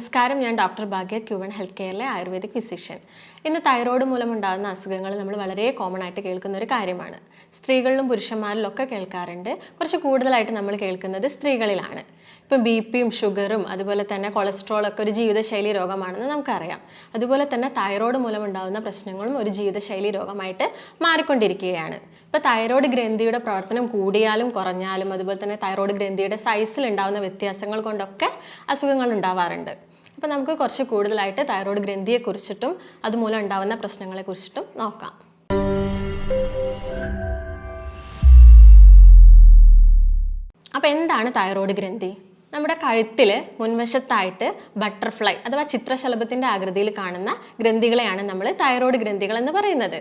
നമസ്കാരം ഞാൻ doctor Bhagya Q one health കെയറിലെ ayurvedic physician. ഇന്ന് തൈറോയ്ഡ് മൂലമുണ്ടാകുന്ന അസുഖങ്ങൾ നമ്മൾ വളരെ കോമൺ ആയിട്ട് കേൾക്കുന്ന ഒരു കാര്യമാണ്. സ്ത്രീകളിലും പുരുഷന്മാരിലും ഒക്കെ കേൾക്കാറുണ്ട്. കുറച്ച് കൂടുതലായിട്ട് നമ്മൾ കേൾക്കുന്നത് സ്ത്രീകളിലാണ്. ഇപ്പം ബി പിയും ഷുഗറും അതുപോലെ തന്നെ കൊളസ്ട്രോളൊക്കെ ഒരു ജീവിതശൈലി രോഗമാണെന്ന് നമുക്കറിയാം. അതുപോലെ തന്നെ തൈറോയ്ഡ് മൂലമുണ്ടാകുന്ന പ്രശ്നങ്ങളും ഒരു ജീവിതശൈലി രോഗമായിട്ട് മാറിക്കൊണ്ടിരിക്കുകയാണ്. ഇപ്പോൾ തൈറോയ്ഡ് ഗ്രന്ഥിയുടെ പ്രവർത്തനം കൂടിയാലും കുറഞ്ഞാലും അതുപോലെ തന്നെ തൈറോയ്ഡ് ഗ്രന്ഥിയുടെ സൈസിൽ ഉണ്ടാകുന്ന വ്യത്യാസങ്ങൾ കൊണ്ടൊക്കെ അസുഖങ്ങൾ ഉണ്ടാവാറുണ്ട്. അപ്പോൾ നമുക്ക് കുറച്ച് കൂടുതലായിട്ട് തൈറോയ്ഡ് ഗ്രന്ഥിയെക്കുറിച്ചിട്ടും അതുമൂലം ഉണ്ടാകുന്ന പ്രശ്നങ്ങളെക്കുറിച്ചിട്ടും നോക്കാം. അപ്പോൾ എന്താണ് തൈറോയ്ഡ് ഗ്രന്ഥി? നമ്മുടെ കഴുത്തിൽ മുൻവശത്തായിട്ട് ബട്ടർഫ്ലൈ അഥവാ ചിത്രശലഭത്തിന്റെ ആകൃതിയിൽ കാണുന്ന ഗ്രന്ഥികളെയാണ് നമ്മൾ തൈറോയ്ഡ് ഗ്രന്ഥികൾ എന്ന് പറയുന്നത്.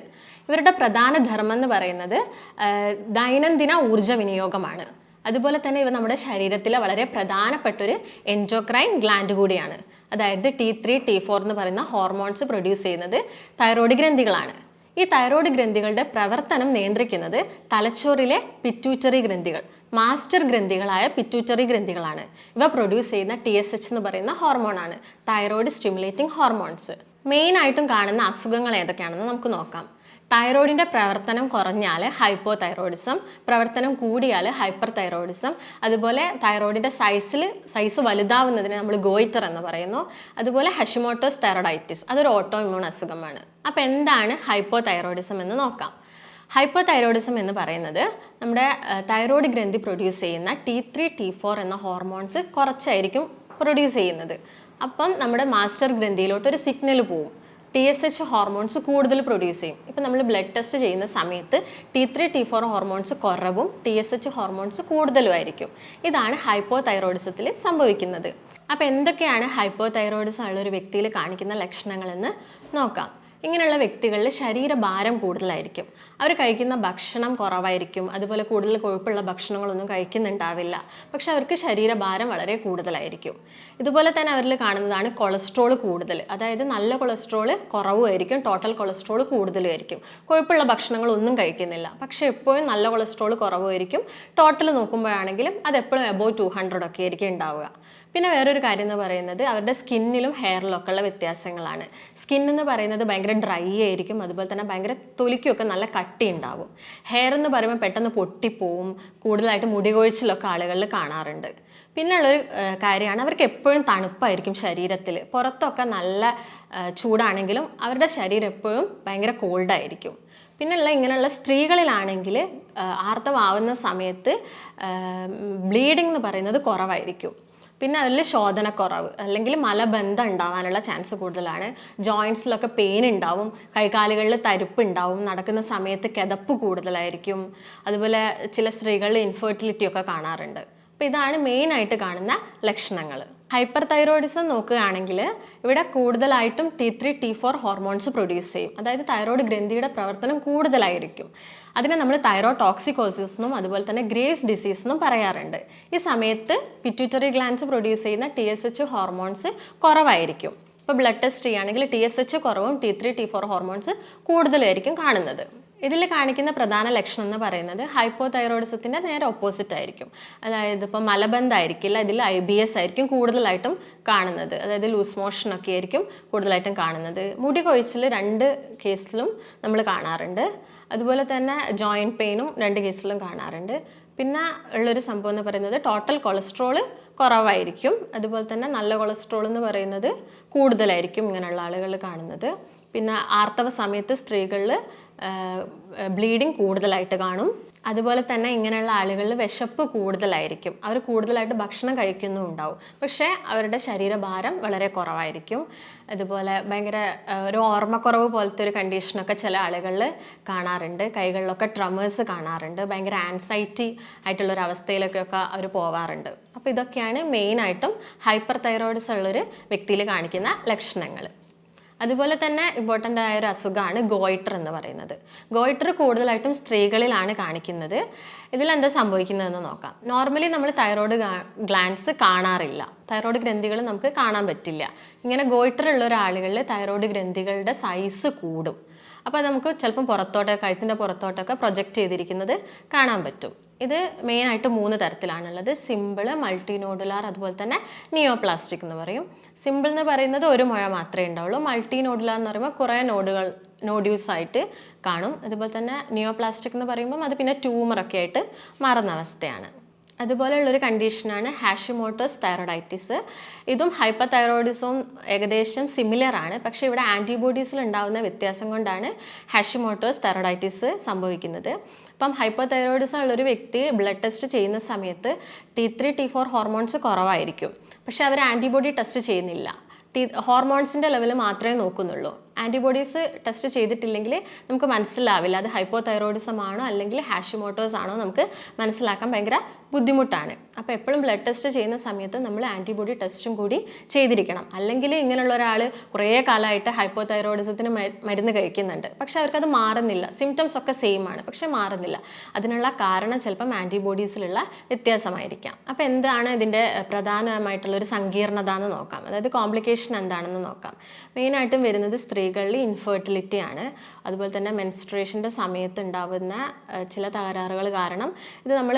ഇവരുടെ പ്രധാന ധർമ്മം എന്ന് പറയുന്നത് ദൈനംദിന ഊർജ വിനിയോഗമാണ്. അതുപോലെ തന്നെ ഇവ നമ്മുടെ ശരീരത്തിലെ വളരെ പ്രധാനപ്പെട്ടൊരു എൻജോക്രൈൻ ഗ്ലാൻഡ് കൂടിയാണ്. അതായത് ടി ത്രീ ടി ഫോർ എന്ന് പറയുന്ന ഹോർമോൺസ് പ്രൊഡ്യൂസ് ചെയ്യുന്നത് തൈറോയ്ഡ് ഗ്രന്ഥികളാണ്. ഈ തൈറോയ്ഡ് ഗ്രന്ഥികളുടെ പ്രവർത്തനം നിയന്ത്രിക്കുന്നത് തലച്ചോറിലെ പിറ്റ്യൂറ്ററി ഗ്രന്ഥികൾ മാസ്റ്റർ ഗ്രന്ഥികളായ പിറ്റ്യൂറ്ററി ഗ്രന്ഥികളാണ്. ഇവ പ്രൊഡ്യൂസ് ചെയ്യുന്ന ടി എന്ന് പറയുന്ന ഹോർമോണാണ് തൈറോയ്ഡ് സ്റ്റിമുലേറ്റിംഗ് ഹോർമോൺസ് മെയിനായിട്ടും കാണുന്ന അസുഖങ്ങൾ ഏതൊക്കെയാണെന്ന് നമുക്ക് നോക്കാം. തൈറോയിഡിന്റെ പ്രവർത്തനം കുറഞ്ഞാൽ ഹൈപ്പോ തൈറോയിഡിസം പ്രവർത്തനം കൂടിയാൽ ഹൈപ്പർ തൈറോയിഡിസം അതുപോലെ തൈറോയിഡിന്റെ സൈസിൽ സൈസ് വലുതാവുന്നതിന് നമ്മൾ ഗോയിറ്റർ എന്ന് പറയുന്നു. അതുപോലെ ഹഷിമോട്ടോസ് തൈറോഡൈറ്റിസ് അതൊരു ഓട്ടോ ഇമ്മ്യൂൺ അസുഖമാണ്. അപ്പോൾ എന്താണ് ഹൈപ്പോ തൈറോയിഡിസം എന്ന് നോക്കാം. ഹൈപ്പോ തൈറോയിഡിസം എന്ന് പറയുന്നത് നമ്മുടെ തൈറോയിഡ് ഗ്രന്ഥി പ്രൊഡ്യൂസ് ചെയ്യുന്ന ടി ത്രീ ടി ഫോർ എന്ന ഹോർമോൺസ് കുറച്ചായിരിക്കും പ്രൊഡ്യൂസ് ചെയ്യുന്നത്. അപ്പം നമ്മുടെ മാസ്റ്റർ ഗ്രന്ഥിയിലോട്ട് ഒരു സിഗ്നൽ പോവും. ടി എസ് എച്ച് ഹോർമോൺസ് കൂടുതൽ പ്രൊഡ്യൂസ് ചെയ്യും. ഇപ്പം നമ്മൾ ബ്ലഡ് ടെസ്റ്റ് ചെയ്യുന്ന സമയത്ത് T three T four hormones കുറവും ടി എസ് എച്ച് ഹോർമോൺസ് കൂടുതലും ആയിരിക്കും. ഇതാണ് ഹൈപ്പോ തൈറോയിഡിസത്തിൽ സംഭവിക്കുന്നത്. അപ്പോൾ എന്തൊക്കെയാണ് ഹൈപ്പോ തൈറോയിഡിസം ഉള്ള ഒരു വ്യക്തിയിൽ കാണിക്കുന്ന ലക്ഷണങ്ങളെന്ന് നോക്കാം. ഇങ്ങനെയുള്ള വ്യക്തികളിൽ ശരീരഭാരം കൂടുതലായിരിക്കും. അവർ കഴിക്കുന്ന ഭക്ഷണം കുറവായിരിക്കും. അതുപോലെ കൂടുതൽ കൊഴുപ്പുള്ള ഭക്ഷണങ്ങളൊന്നും കഴിക്കുന്നുണ്ടാവില്ല. പക്ഷെ അവർക്ക് ശരീരഭാരം വളരെ കൂടുതലായിരിക്കും. ഇതുപോലെ തന്നെ അവരിൽ കാണുന്നതാണ് കൊളസ്ട്രോൾ കൂടുതൽ അതായത് നല്ല കൊളസ്ട്രോൾ കുറവുമായിരിക്കും ടോട്ടൽ കൊളസ്ട്രോൾ കൂടുതലുമായിരിക്കും കൊഴുപ്പുള്ള ഭക്ഷണങ്ങളൊന്നും കഴിക്കുന്നില്ല. പക്ഷെ എപ്പോഴും നല്ല കൊളസ്ട്രോൾ കുറവുമായിരിക്കും. ടോട്ടൽ നോക്കുമ്പോഴാണെങ്കിലും അത് എപ്പോഴും എബോവ് ടു ഹൺഡ്രഡ് ഒക്കെ ആയിരിക്കും ഉണ്ടാവുക. പിന്നെ വേറൊരു കാര്യം എന്ന് പറയുന്നത് അവരുടെ സ്കിന്നിലും ഹെയറിലും ഒക്കെ ഉള്ള വ്യത്യാസങ്ങളാണ്. സ്കിൻ എന്ന് പറയുന്നത് ഭയങ്കര ഡ്രൈ ആയിരിക്കും. അതുപോലെ തന്നെ ഭയങ്കര തൊലിക്കൊക്കെ നല്ല കട്ടി ഉണ്ടാവും ഹെയർ എന്ന് പറയുമ്പോൾ പെട്ടെന്ന് പൊട്ടിപ്പോവും. കൂടുതലായിട്ട് മുടി കൊഴിച്ചിലൊക്കെ ആളുകളിൽ കാണാറുണ്ട്. പിന്നുള്ളൊരു ഏഹ്, കാര്യമാണ് അവർക്ക് എപ്പോഴും തണുപ്പായിരിക്കും ശരീരത്തിൽ പുറത്തൊക്കെ നല്ല ചൂടാണെങ്കിലും അവരുടെ ശരീരം എപ്പോഴും ഭയങ്കര കോൾഡായിരിക്കും. പിന്നെയുള്ള ഇങ്ങനെയുള്ള സ്ത്രീകളിലാണെങ്കിൽ ആർത്തവാവുന്ന സമയത്ത് ബ്ലീഡിംഗ് എന്ന് പറയുന്നത് കുറവായിരിക്കും. പിന്നെ അതിൽ ശോധനക്കുറവ് അല്ലെങ്കിൽ മലബന്ധം ഉണ്ടാവാനുള്ള ചാൻസ് കൂടുതലാണ്. ജോയിൻസിലൊക്കെ പെയിൻ ഉണ്ടാവും കൈകാലുകളിൽ തരിപ്പ് ഉണ്ടാവും നടക്കുന്ന സമയത്ത് കിതപ്പ് കൂടുതലായിരിക്കും. അതുപോലെ ചില സ്ത്രീകളിൽ ഇൻഫെർട്ടിലിറ്റി ഒക്കെ കാണാറുണ്ട്. അപ്പോൾ ഇതാണ് മെയിനായിട്ട് കാണുന്ന ലക്ഷണങ്ങൾ ഹൈപ്പർ തൈറോയിഡിസം നോക്കുകയാണെങ്കിൽ ഇവിടെ കൂടുതലായിട്ടും T three T four hormones produce ചെയ്യും. അതായത് തൈറോയ്ഡ് ഗ്രന്ഥിയുടെ പ്രവർത്തനം കൂടുതലായിരിക്കും. അതിനെ നമ്മൾ തൈറോ ടോക്സിക്കോസിസ് എന്നും അതുപോലെ തന്നെ ഗ്രേസ് ഡിസീസ് എന്നും പറയാറുണ്ട്. ഈ സമയത്ത് പിറ്റ്യൂട്ടറി ഗ്ലാൻസ് പ്രൊഡ്യൂസ് ചെയ്യുന്ന ടി എസ് എച്ച് ഹോർമോൺസ് കുറവായിരിക്കും. ഇപ്പോൾ ബ്ലഡ് ടെസ്റ്റ് ചെയ്യുകയാണെങ്കിൽ ടി എസ് എച്ച് കുറവും T three T four hormones കൂടുതലായിരിക്കും കാണുന്നത്. ഇതിൽ കാണിക്കുന്ന പ്രധാന ലക്ഷണം എന്ന് പറയുന്നത് ഹൈപ്പോ തൈറോയിഡിസത്തിന്റെ നേരെ ഓപ്പോസിറ്റ് ആയിരിക്കും. അതായത് ഇപ്പോൾ മലബന്ധമായിരിക്കില്ല ഇതിൽ ഐ ബി എസ് ആയിരിക്കും കൂടുതലായിട്ടും കാണുന്നത്. അതായത് ലൂസ് മോഷൻ ഒക്കെ ആയിരിക്കും കൂടുതലായിട്ടും കാണുന്നത്. മുടി കൊഴിച്ചിൽ രണ്ട് കേസിലും നമ്മൾ കാണാറുണ്ട്. അതുപോലെ തന്നെ ജോയിന്റ് പെയിനും രണ്ട് കേസിലും കാണാറുണ്ട്. പിന്നെ ഉള്ളൊരു സംഭവം എന്ന് പറയുന്നത് ടോട്ടൽ കൊളസ്ട്രോൾ കുറവായിരിക്കും. അതുപോലെ തന്നെ നല്ല കൊളസ്ട്രോൾ എന്ന് പറയുന്നത് കൂടുതലായിരിക്കും ഇങ്ങനെയുള്ള ആളുകൾ കാണുന്നത്. പിന്നെ ആർത്തവ സമയത്ത് സ്ത്രീകളിൽ ബ്ലീഡിങ് കൂടുതലായിട്ട് കാണും. അതുപോലെ തന്നെ ഇങ്ങനെയുള്ള ആളുകളിൽ വിശപ്പ് കൂടുതലായിരിക്കും. അവർ കൂടുതലായിട്ട് ഭക്ഷണം കഴിക്കുന്നും ഉണ്ടാവും. പക്ഷേ അവരുടെ ശരീരഭാരം വളരെ കുറവായിരിക്കും. അതുപോലെ ഭയങ്കര ഒരു ഓർമ്മക്കുറവ് പോലത്തെ ഒരു കണ്ടീഷനൊക്കെ ചില ആളുകളിൽ കാണാറുണ്ട്. കൈകളിലൊക്കെ ട്രമേഴ്സ് കാണാറുണ്ട്. ഭയങ്കര ആൻസൈറ്റി ആയിട്ടുള്ള ഒരു അവസ്ഥയിലൊക്കെയൊക്കെ അവർ പോവാറുണ്ട്. അപ്പോൾ ഇതൊക്കെയാണ് മെയിനായിട്ടും ഹൈപ്പർ തൈറോയിഡ്സ് ഉള്ളൊരു വ്യക്തിയിൽ കാണിക്കുന്ന ലക്ഷണങ്ങൾ അതുപോലെ തന്നെ ഇമ്പോർട്ടന്റ് ആയ ഒരു അസുഖമാണ് ഗോയിറ്റർ എന്ന് പറയുന്നത്. ഗോയിറ്റർ കൂടുതലായിട്ടും സ്ത്രീകളിലാണ് കാണിക്കുന്നത്. ഇതിലെന്താ സംഭവിക്കുന്നതെന്ന് നോക്കാം. നോർമലി നമ്മൾ തൈറോയ്ഡ് ഗ്ലാൻസ് കാണാറില്ല. തൈറോയ്ഡ് ഗ്രന്ഥികൾ നമുക്ക് കാണാൻ പറ്റില്ല. ഇങ്ങനെ ഗോയിറ്റർ ഉള്ള ഒരാളുകളിൽ തൈറോയ്ഡ് ഗ്രന്ഥികളുടെ സൈസ് കൂടും. അപ്പോൾ നമുക്ക് ചിലപ്പം പുറത്തോട്ട് കഴുത്തിന്റെ പുറത്തോട്ടൊക്കെ പ്രൊജക്റ്റ് ചെയ്തിരിക്കുന്നത് കാണാൻ പറ്റും. ഇത് മെയിനായിട്ട് മൂന്ന് തരത്തിലാണുള്ളത്. സിമ്പിൾ മൾട്ടി നോഡുലാർ അതുപോലെ തന്നെ നിയോപ്ലാസ്റ്റിക് എന്ന് പറയും. സിമ്പിൾ എന്ന് പറയുന്നത് ഒരു മുഴ മാത്രമേ ഉണ്ടാവുള്ളൂ. മൾട്ടി നോഡുലാർ എന്ന് പറയുമ്പോൾ കുറേ നോഡുകൾ നോഡ്യൂസ് ആയിട്ട് കാണും. അതുപോലെ തന്നെ നിയോപ്ലാസ്റ്റിക് എന്ന് പറയുമ്പം അത് പിന്നെ ട്യൂമറൊക്കെ ആയിട്ട് മാറുന്ന അവസ്ഥയാണ്. അതുപോലെയുള്ളൊരു കണ്ടീഷനാണ് ഹാഷിമോട്ടോസ് തൈറോയിഡൈറ്റിസ് ഇതും ഹൈപ്പർ തൈറോയിഡിസവും ഏകദേശം സിമിലർ ആണ്. പക്ഷേ ഇവിടെ ആന്റിബോഡീസിൽ ഉണ്ടാകുന്ന വ്യത്യാസം കൊണ്ടാണ് ഹാഷിമോട്ടോസ് തൈറോഡൈറ്റിസ് സംഭവിക്കുന്നത്. അപ്പം ഹൈപ്പർ തൈറോയിഡിസം ഉള്ളൊരു വ്യക്തി ബ്ലഡ് ടെസ്റ്റ് ചെയ്യുന്ന സമയത്ത് T three T four hormones കുറവായിരിക്കും. പക്ഷേ അവർ ആന്റിബോഡി ടെസ്റ്റ് ചെയ്യുന്നില്ല. ടി ഹോർമോൺസിന്റെ ലെവൽ മാത്രമേ നോക്കുന്നുള്ളൂ. ആന്റിബോഡീസ് ടെസ്റ്റ് ചെയ്തിട്ടില്ലെങ്കിൽ നമുക്ക് മനസ്സിലാവില്ല. അത് ഹൈപ്പോ തൈറോയിഡിസം ആണോ അല്ലെങ്കിൽ ഹാഷിമോട്ടോസ് ആണോ നമുക്ക് മനസ്സിലാക്കാൻ ഭയങ്കര ബുദ്ധിമുട്ടാണ്. അപ്പോൾ എപ്പോഴും ബ്ലഡ് ടെസ്റ്റ് ചെയ്യുന്ന സമയത്ത് നമ്മൾ ആന്റിബോഡി ടെസ്റ്റും കൂടി ചെയ്തിരിക്കണം. അല്ലെങ്കിൽ ഇങ്ങനെയുള്ള ഒരാൾ കുറേ കാലമായിട്ട് ഹൈപ്പോ തൈറോയിഡിസത്തിന് മരുന്ന് കഴിക്കുന്നുണ്ട്. പക്ഷേ അവർക്കത് മാറുന്നില്ല. സിംറ്റംസ് ഒക്കെ സെയിം ആണ് പക്ഷേ മാറുന്നില്ല. അതിനുള്ള കാരണം ചിലപ്പം ആന്റിബോഡീസിലുള്ള വ്യത്യാസമായിരിക്കാം. അപ്പോൾ എന്താണ് ഇതിന്റെ പ്രധാനമായിട്ടുള്ള ഒരു സങ്കീർണത എന്ന് നോക്കാം. അതായത് കോംപ്ലിക്കേഷൻ എന്താണെന്ന് നോക്കാം. മെയിനായിട്ടും വരുന്നത് സ്ത്രീകളിൽ ഇൻഫെർട്ടിലിറ്റി ആണ്. അതുപോലെ തന്നെ മെൻസ്ട്രേഷന്റെ സമയത്ത് ഉണ്ടാവുന്ന ചില തകരാറുകൾ കാരണം ഇത് നമ്മൾ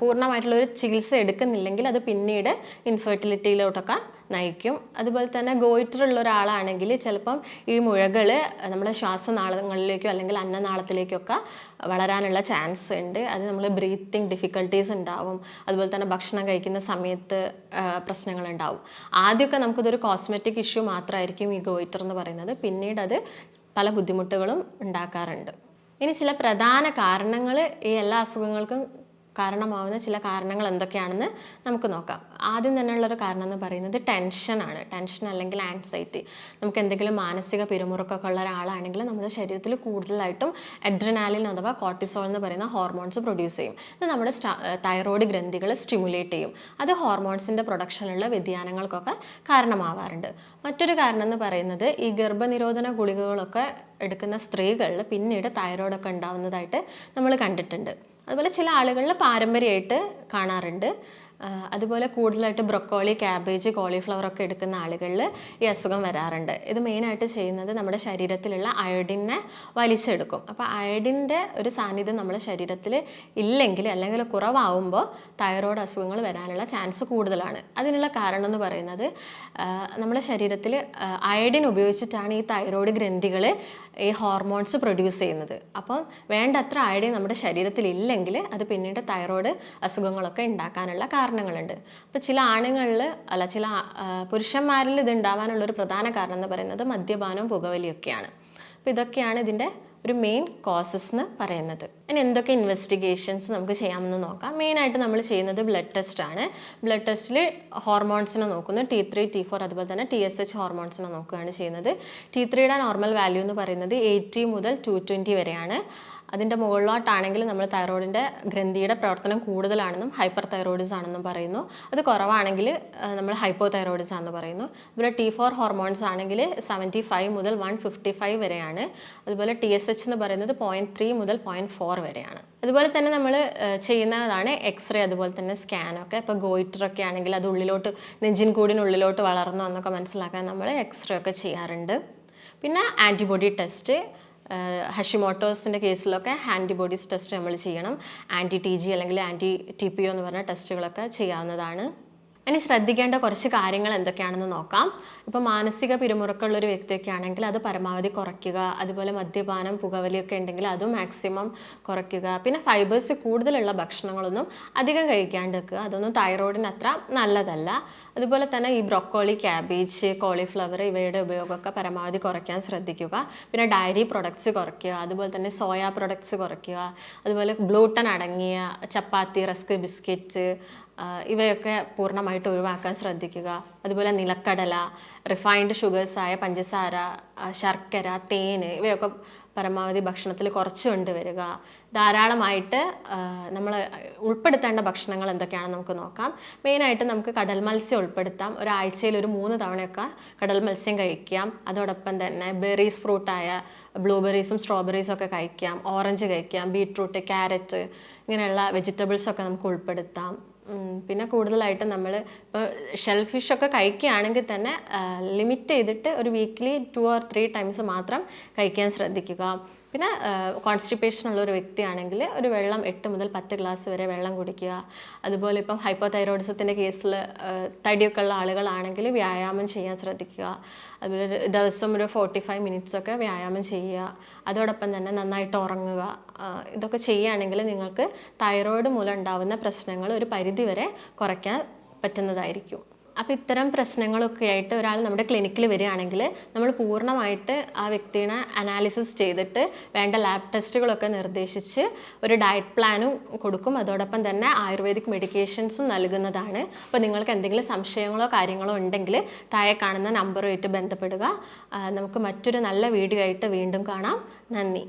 പൂർണമായിട്ടുള്ള ഒരു ചികിത്സ എടുക്കുന്നില്ലെങ്കിൽ അത് പിന്നീട് ഇൻഫെർട്ടിലിറ്റിയിലോട്ടൊക്കെ നയിക്കും. അതുപോലെ തന്നെ ഗോയിറ്റർ ഉള്ള ഒരാളാണെങ്കിൽ ചിലപ്പം ഈ മുഴകൾ നമ്മുടെ ശ്വാസനാളങ്ങളിലേക്കോ അല്ലെങ്കിൽ അന്നനാളത്തിലേക്കൊക്കെ വളരാനുള്ള ചാൻസ് ഉണ്ട്. അത് നമ്മൾ ബ്രീത്തിങ് ഡിഫിക്കൽട്ടീസ് ഉണ്ടാവും. അതുപോലെ തന്നെ ഭക്ഷണം കഴിക്കുന്ന സമയത്ത് പ്രശ്നങ്ങൾ ഉണ്ടാവും. ആദ്യമൊക്കെ നമുക്കിതൊരു കോസ്മെറ്റിക് ഇഷ്യൂ മാത്രമായിരിക്കും ഈ ഗോയിറ്റർ എന്ന് പറയുന്നത്. പിന്നീട് അത് പല ബുദ്ധിമുട്ടുകളും ഉണ്ടാക്കാറുണ്ട്. ഇനി ചില പ്രധാന കാരണങ്ങൾ ഈ എല്ലാ അസുഖങ്ങൾക്കും കാരണമാവുന്ന ചില കാരണങ്ങൾ എന്തൊക്കെയാണെന്ന് നമുക്ക് നോക്കാം. ആദ്യം തന്നെ തന്നെയുള്ളൊരു കാരണം എന്ന് പറയുന്നത് ടെൻഷനാണ് ടെൻഷൻ അല്ലെങ്കിൽ ആൻസൈറ്റി നമുക്ക് എന്തെങ്കിലും മാനസിക പിരിമുറുക്കൊക്കെ ഉള്ള ഒരാളാണെങ്കിൽ നമ്മുടെ ശരീരത്തിൽ കൂടുതലായിട്ടും എഡ്രനാലിൻ അഥവാ കോർട്ടിസോൾ എന്ന് പറയുന്ന ഹോർമോൺസ് പ്രൊഡ്യൂസ് ചെയ്യും. ഇത് നമ്മുടെ തൈറോയ്ഡ് ഗ്രന്ഥികൾ സ്റ്റിമുലേറ്റ് ചെയ്യും. അത് ഹോർമോൺസിന്റെ പ്രൊഡക്ഷനിലുള്ള വ്യതിയാനങ്ങൾക്കൊക്കെ കാരണമാവാറുണ്ട്. മറ്റൊരു കാരണം എന്ന് പറയുന്നത് ഈ ഗർഭനിരോധന ഗുളികകളൊക്കെ എടുക്കുന്ന സ്ത്രീകളിൽ പിന്നീട് തൈറോയ്ഡൊക്കെ ഉണ്ടാവുന്നതായിട്ട് നമ്മൾ കണ്ടിട്ടുണ്ട്. അതുപോലെ ചില ആളുകളിൽ പാരമ്പര്യമായിട്ട് കാണാറുണ്ട്. അതുപോലെ കൂടുതലായിട്ട് ബ്രൊക്കോളി ക്യാബേജ് കോളിഫ്ലവർ ഒക്കെ എടുക്കുന്ന ആളുകളിൽ ഈ അസുഖം വരാറുണ്ട്. ഇത് മെയിനായിട്ട് ചെയ്യുന്നത് നമ്മുടെ ശരീരത്തിലുള്ള അയഡിനെ വലിച്ചെടുക്കും. അപ്പോൾ അയഡിന്റെ ഒരു സാന്നിധ്യം നമ്മുടെ ശരീരത്തിൽ ഇല്ലെങ്കിൽ അല്ലെങ്കിൽ കുറവാകുമ്പോൾ തൈറോയ്ഡ് അസുഖങ്ങൾ വരാനുള്ള ചാൻസ് കൂടുതലാണ്. അതിനുള്ള കാരണം എന്ന് പറയുന്നത് നമ്മുടെ ശരീരത്തിൽ അയഡിൻ ഉപയോഗിച്ചിട്ടാണ് ഈ തൈറോയ്ഡ് ഗ്രന്ഥികൾ ഈ ഹോർമോൺസ് പ്രൊഡ്യൂസ് ചെയ്യുന്നത്. അപ്പം വേണ്ടത്ര അയഡിൻ നമ്മുടെ ശരീരത്തിൽ ഇല്ലെങ്കിൽ അത് പിന്നീട് തൈറോയ്ഡ് അസുഖങ്ങളൊക്കെ ഉണ്ടാക്കാനുള്ള കാരണങ്ങളുണ്ട്. അപ്പോൾ ചില ആണുങ്ങളിൽ അല്ല ചില പുരുഷന്മാരിൽ ഇത് ഉണ്ടാവാനുള്ള ഒരു പ്രധാന കാരണം എന്ന് പറയുന്നത് മദ്യപാനവും പുകവലിയൊക്കെയാണ്. അപ്പോൾ ഇതൊക്കെയാണ് ഇതിന്റെ ഒരു മെയിൻ കോസസ് എന്ന് പറയുന്നത്. ഇനി എന്തൊക്കെ ഇൻവെസ്റ്റിഗേഷൻസ് നമുക്ക് ചെയ്യാമെന്ന് നോക്കാം. മെയിനായിട്ട് നമ്മൾ ചെയ്യുന്നത് ബ്ലഡ് ടെസ്റ്റ് ആണ്. ബ്ലഡ് ടെസ്റ്റിൽ ഹോർമോൺസിനെ നോക്കുന്നു. ടി ത്രീ ടി ഫോർ അതുപോലെ തന്നെ ടി എസ് എച്ച് ഹോർമോൺസിനെ നോക്കുകയാണ് ചെയ്യുന്നത്. ടി ത്രീയുടെ നോർമൽ വാല്യൂ എന്ന് പറയുന്നത് എയ്റ്റി മുതൽ ടു ട്വന്റി വരെയാണ്. അതിന്റെ മുകളിലോട്ടാണെങ്കിൽ നമ്മൾ തൈറോയിഡിന്റെ ഗ്രന്ഥിയുടെ പ്രവർത്തനം കൂടുതലാണെന്നും ഹൈപ്പർ തൈറോയിഡിസ് ആണെന്നും പറയുന്നു. അത് കുറവാണെങ്കിൽ നമ്മൾ ഹൈപ്പോ തൈറോയിഡിസ് ആണെന്ന് പറയുന്നു. അതുപോലെ ടി ഫോർ ഹോർമോൺസ് ആണെങ്കിൽ സെവന്റി ഫൈവ് മുതൽ വൺ ഫിഫ്റ്റി ഫൈവ് വരെയാണ്. അതുപോലെ ടി എസ് എച്ച് എന്ന് പറയുന്നത് പോയിന്റ് ത്രീ മുതൽ പോയിന്റ് ഫോർ വരെയാണ്. അതുപോലെ തന്നെ നമ്മൾ ചെയ്യുന്നതാണ് എക്സ്റേ അതുപോലെ തന്നെ സ്കാനൊക്കെ ഇപ്പോൾ ഗോയിറ്ററൊക്കെ ആണെങ്കിൽ അത് ഉള്ളിലോട്ട് നെഞ്ചിൻ കൂടിനുള്ളിലോട്ട് വളർന്നു എന്നൊക്കെ മനസ്സിലാക്കാൻ നമ്മൾ എക്സ്റേ ഒക്കെ ചെയ്യാറുണ്ട്. പിന്നെ ആന്റിബോഡി ടെസ്റ്റ് ഹഷിമോട്ടോസിന്റെ കേസിലൊക്കെ ആന്റിബോഡീസ് ടെസ്റ്റ് നമ്മൾ ചെയ്യണം. ആന്റി ടി ജി അല്ലെങ്കിൽ ആന്റി ടി പി ഒ എന്ന് പറഞ്ഞ ടെസ്റ്റുകളൊക്കെ ചെയ്യാവുന്നതാണ്. ഇനി ശ്രദ്ധിക്കേണ്ട കുറച്ച് കാര്യങ്ങൾ എന്തൊക്കെയാണെന്ന് നോക്കാം. ഇപ്പോൾ മാനസിക പിരിമുറുക്കമുള്ള ഒരു വ്യക്തിയൊക്കെ ആണെങ്കിൽ അത് പരമാവധി കുറയ്ക്കുക. അതുപോലെ മദ്യപാനം പുകവലിയൊക്കെ ഉണ്ടെങ്കിൽ അതും മാക്സിമം കുറയ്ക്കുക. പിന്നെ ഫൈബേഴ്സ് കൂടുതലുള്ള ഭക്ഷണങ്ങളൊന്നും അധികം കഴിക്കാണ്ട് വെക്കുക അതൊന്നും തൈറോയിഡിന് അത്ര നല്ലതല്ല. അതുപോലെ തന്നെ ഈ ബ്രൊക്കോളി ക്യാബേജ് കോളിഫ്ലവർ ഇവയുടെ ഉപയോഗമൊക്കെ പരമാവധി കുറയ്ക്കാൻ ശ്രദ്ധിക്കുക. പിന്നെ ഡയറി പ്രൊഡക്ട്സ് കുറയ്ക്കുക. അതുപോലെ തന്നെ സോയ പ്രൊഡക്ട്സ് കുറയ്ക്കുക. അതുപോലെ ഗ്ലൂട്ടൻ അടങ്ങിയ ചപ്പാത്തി റസ്ക് ബിസ്ക്കറ്റ് ഇവയൊക്കെ പൂർണമായിട്ട് ഒഴിവാക്കാൻ ശ്രദ്ധിക്കുക. അതുപോലെ നിലക്കടല റിഫൈൻഡ് ഷുഗേഴ്സായ പഞ്ചസാര ശർക്കര തേന് ഇവയൊക്കെ പരമാവധി ഭക്ഷണത്തിൽ കുറച്ച് കൊണ്ടുവരിക ധാരാളമായിട്ട് നമ്മൾ ഉൾപ്പെടുത്തേണ്ട ഭക്ഷണങ്ങൾ എന്തൊക്കെയാണെന്ന് നമുക്ക് നോക്കാം. മെയിനായിട്ട് നമുക്ക് കടൽ മത്സ്യം ഉൾപ്പെടുത്താം. ഒരാഴ്ചയിൽ ഒരു മൂന്ന് തവണയൊക്കെ കടൽ മത്സ്യം കഴിക്കാം. അതോടൊപ്പം തന്നെ ബെറീസ് ഫ്രൂട്ടായ ബ്ലൂബെറീസും സ്ട്രോബെറീസും ഒക്കെ കഴിക്കാം. ഓറഞ്ച് കഴിക്കാം. ബീട്രൂട്ട് ക്യാരറ്റ് ഇങ്ങനെയുള്ള വെജിറ്റബിൾസൊക്കെ നമുക്ക് ഉൾപ്പെടുത്താം. പിന്നെ കൂടുതലായിട്ട് നമ്മൾ ഇപ്പോൾ ഷെൽ ഫിഷൊക്കെ കഴിക്കുകയാണെങ്കിൽ തന്നെ ലിമിറ്റ് ചെയ്തിട്ട് ഒരു weekly two or three times മാത്രം കഴിക്കാൻ ശ്രദ്ധിക്കുക. പിന്നെ കോൺസ്റ്റിപ്പേഷൻ ഉള്ള ഒരു വ്യക്തിയാണെങ്കിൽ ഒരു വെള്ളം എട്ട് മുതൽ പത്ത് ഗ്ലാസ് വരെ വെള്ളം കുടിക്കുക. അതുപോലെ ഇപ്പം ഹൈപ്പോ തൈറോയിഡിസത്തിന്റെ കേസിൽ തടിയൊക്കെ ഉള്ള ആളുകളാണെങ്കിൽ വ്യായാമം ചെയ്യാൻ ശ്രദ്ധിക്കുക. അതുപോലെ ദിവസം ഒരു ഫോർട്ടി ഫൈവ് മിനിറ്റ്സ് ഒക്കെ വ്യായാമം ചെയ്യുക. അതോടൊപ്പം തന്നെ നന്നായിട്ട് ഉറങ്ങുക. ഇതൊക്കെ ചെയ്യുകയാണെങ്കിൽ നിങ്ങൾക്ക് തൈറോയിഡ് മൂലം ഉണ്ടാവുന്ന പ്രശ്നങ്ങൾ ഒരു പരിധിവരെ കുറയ്ക്കാൻ പറ്റുന്നതായിരിക്കും. അപ്പോൾ ഇത്തരം പ്രശ്നങ്ങളൊക്കെ ആയിട്ട് ഒരാൾ നമ്മുടെ ക്ലിനിക്കിൽ വരികയാണെങ്കിൽ നമ്മൾ പൂർണമായിട്ട് ആ വ്യക്തിനെ അനാലിസിസ് ചെയ്തിട്ട് വേണ്ട ലാബ് ടെസ്റ്റുകളൊക്കെ നിർദ്ദേശിച്ച് ഒരു ഡയറ്റ് പ്ലാനും കൊടുക്കും. അതോടൊപ്പം തന്നെ ആയുർവേദിക് മെഡിക്കേഷൻസും നൽകുന്നതാണ്. അപ്പോൾ നിങ്ങൾക്ക് എന്തെങ്കിലും സംശയങ്ങളോ കാര്യങ്ങളോ ഉണ്ടെങ്കിൽ താഴെ കാണുന്ന നമ്പറുമായിട്ട് ബന്ധപ്പെടുക. നമുക്ക് മറ്റൊരു നല്ല വീഡിയോ ആയിട്ട് വീണ്ടും കാണാം. നന്ദി.